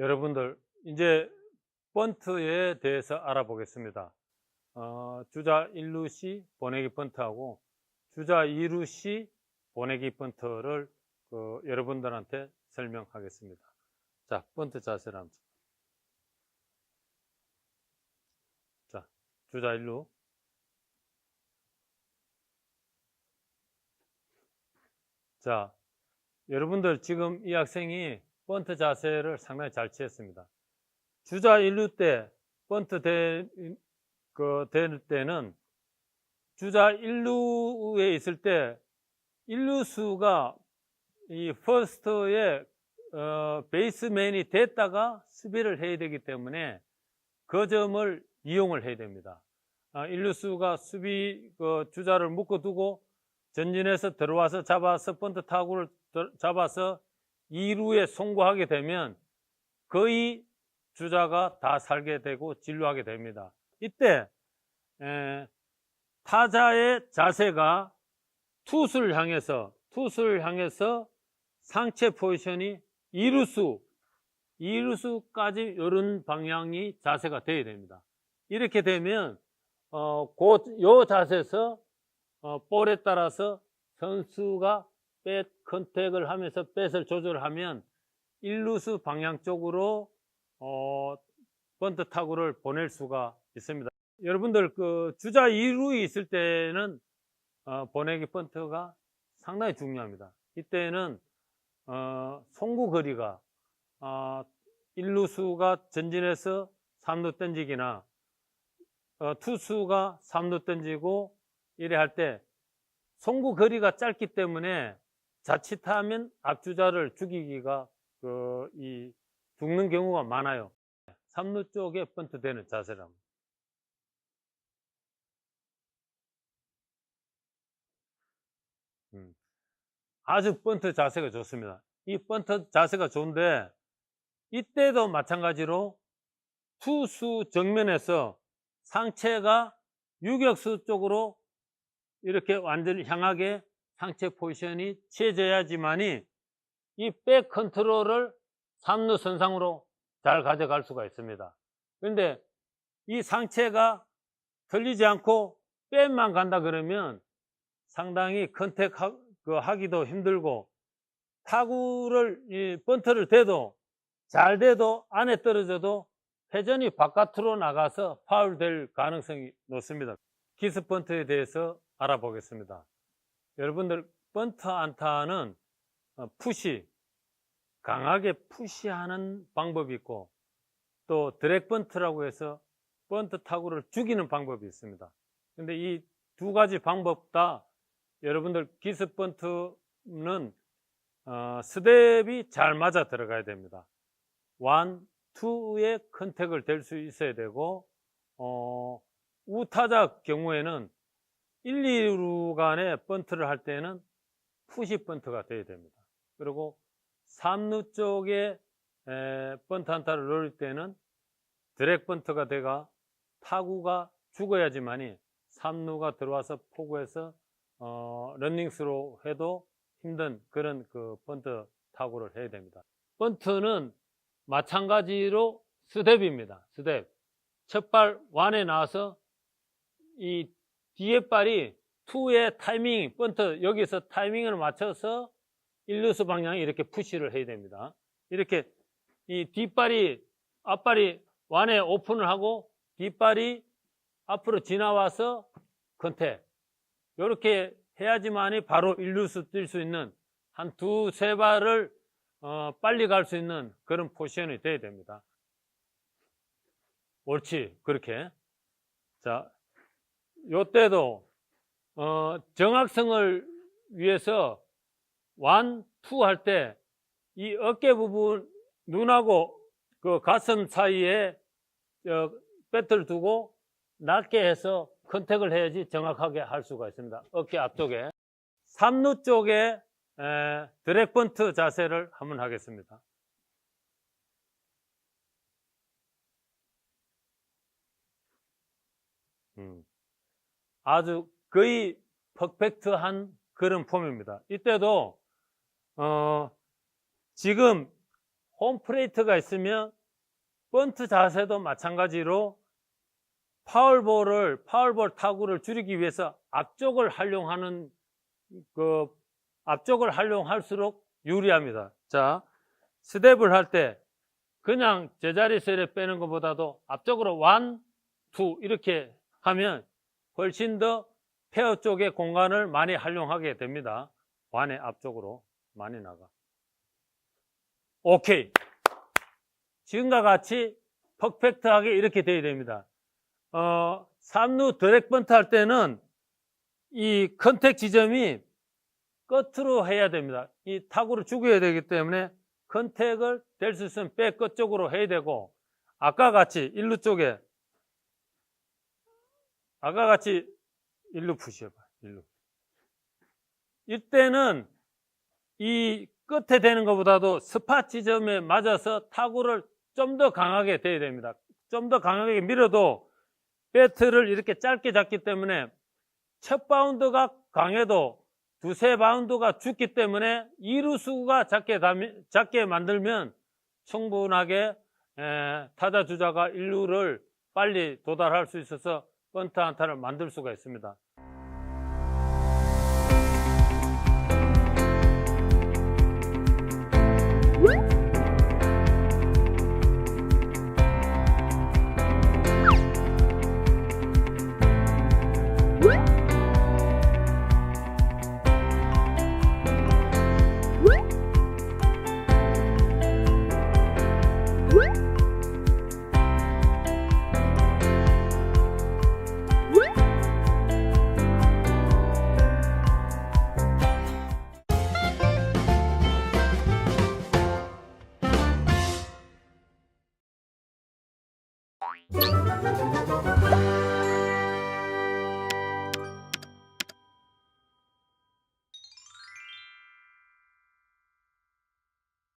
여러분들 이제 번트에 대해서 알아보겠습니다. 어, 주자 1루시 보내기 번트하고 주자 2루시 보내기 번트를 그 여러분들한테 설명하겠습니다. 자, 번트 자세를 한번. 자, 주자 1루. 자, 여러분들 지금 이 학생이 번트 자세를 상당히 잘 취했습니다. 주자 1루 때 번트 대, 그, 될 때는 주자 1루에 있을 때 1루수가 이 퍼스트에 어, 베이스맨이 됐다가 수비를 해야 되기 때문에 그 점을 이용을 해야 됩니다. 아, 1루수가 수비 그 주자를 묶어두고 전진해서 들어와서 잡아서 번트 타구를 들- 잡아서 2루에 송구하게 되면 거의 주자가 다 살게 되고 진루하게 됩니다. 이때 에, 타자의 자세가 투수를 향해서 투수를 향해서 상체 포지션이 2루수 2루수까지 이런 방향이 자세가 되어야 됩니다. 이렇게 되면 어, 그, 요 자세에서 어, 볼에 따라서 선수가 뱃 컨택을 하면서 뱃을 조절하면 1루수 방향 쪽으로 어, 번트 타구를 보낼 수가 있습니다. 여러분들 그 주자 2루에 있을 때는 어, 보내기 번트가 상당히 중요합니다. 이때는 어, 송구 거리가 어, 1루수가 전진해서 3루 던지기나 어, 투수가 3루 던지고 이래 할 때 송구 거리가 짧기 때문에 자칫하면 앞주자를 죽이기가 그, 이 죽는 경우가 많아요. 3루 쪽에 번트 되는 자세랍니다. 음. 아주 번트 자세가 좋습니다. 이 번트 자세가 좋은데 이때도 마찬가지로 투수 정면에서 상체가 유격수 쪽으로 이렇게 완전히 향하게 상체 포지션이 취해져야지만이 이 백 컨트롤을 3루 선상으로 잘 가져갈 수가 있습니다. 그런데 이 상체가 틀리지 않고 백만 간다 그러면 상당히 컨택 하기도 힘들고 타구를 이 번트를 대도 잘 돼도 안에 떨어져도 회전이 바깥으로 나가서 파울 될 가능성이 높습니다. 키스 번트에 대해서 알아보겠습니다. 여러분들 번트 안타는 어, 푸시 강하게 푸시하는 방법이 있고 또 드랙 번트라고 해서 번트 타구를 죽이는 방법이 있습니다. 근데 이 두 가지 방법 다 여러분들 기습 번트는 어, 스텝이 잘 맞아 들어가야 됩니다. 원, 투의 컨택을 될 수 있어야 되고 어, 우타자 경우에는 1, 2루 간에 번트를 할 때는 푸시 번트가 돼야 됩니다. 그리고 3루 쪽에 에, 번트 한타를 노릴 때는 드랙 번트가 돼가 타구가 죽어야지만이 3루가 들어와서 포구해서 어, 런닝스로 해도 힘든 그런 그 번트 타구를 해야 됩니다. 번트는 마찬가지로 스텝입니다. 스텝. 첫발 완에 나와서 이 뒤에 발이 투의 타이밍, 번트 여기서 타이밍을 맞춰서 1루수 방향에 이렇게 푸시를 해야 됩니다. 이렇게 이 뒷발이 앞발이 완에 오픈을 하고 뒷발이 앞으로 지나와서 컨택. 이렇게 해야지만이 바로 1루수 뛸수 있는 한 두 세 발을 어, 빨리 갈 수 있는 그런 포지션이 돼야 됩니다. 옳지, 그렇게. 자, 요때도, 어, 정확성을 위해서 완, 투 할 때 이 어깨 부분, 눈하고 그 가슴 사이에 어, 배트를 두고 낮게 해서 컨택을 해야지 정확하게 할 수가 있습니다. 어깨 앞쪽에. 3루 쪽에 에, 드랙 번트 자세를 한번 하겠습니다. 음, 아주 거의 퍼펙트한 그런 폼입니다. 이때도 어, 지금 홈플레이트가 있으면 번트 자세도 마찬가지로 파울볼을 파울볼 타구를 줄이기 위해서 앞쪽을 활용하는 그 앞쪽을 활용할수록 유리합니다. 자, 스텝을 할 때 그냥 제자리에서 빼는 것보다도 앞쪽으로 원, 투 이렇게 하면 훨씬 더 페어 쪽의 공간을 많이 활용하게 됩니다. 완의 앞쪽으로 많이 나가. 오케이. 지금과 같이 퍼펙트하게 이렇게 돼야 됩니다. 어, 3루 드랙 번트 할 때는 이 컨택 지점이 끝으로 해야 됩니다. 이 타구를 죽여야 되기 때문에 컨택을 될 수 있으면 백 끝쪽으로 해야 되고 아까 같이 일루 쪽에 아까 같이 일루 푸시해봐. 일루. 이때는 이 끝에 되는 것보다도 스팟 지점에 맞아서 타구를 좀 더 강하게 돼야 됩니다. 좀 더 강하게 밀어도 배트를 이렇게 짧게 잡기 때문에 첫 바운드가 강해도 두세 바운드가 죽기 때문에 이루수가 작게, 담- 작게 만들면 충분하게 에, 타자 주자가 일루를 빨리 도달할 수 있어서 번트 한타를 만들 수가 있습니다. 뭐? フフフフフフ。